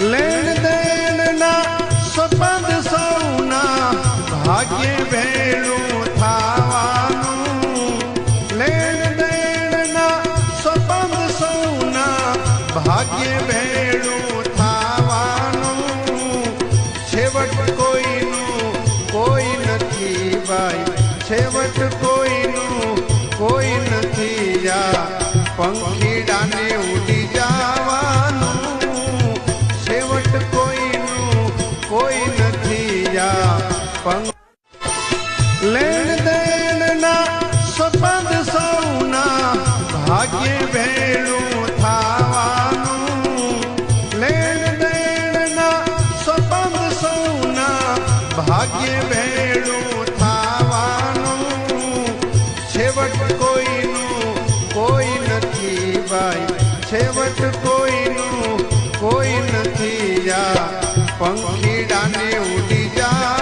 લેણ દેણના સંબંધ સૌના ભાગ્ય ભેણું થાવાનું. લેણ દેણના સંબંધ સૌના ભાગ્ય ભેણું થાવાનું. છેવટ કોઈનું કોઈ નથી ભાઈ, છેવટ કોઈનું કોઈ નથી જા પંખીડાને ઉડી જવાનું કોઈ નથી યા પંખ લેણ દેણના સંબંધ સૌના ભાગ્ય ભેળું થાવાનું. લેણ દેણના સંબંધ સૌના ભાગ્ય ભેળું થાવાનું. છેવટ કોઈનું કોઈ નથી ભાઈ, છેવટ કોઈનું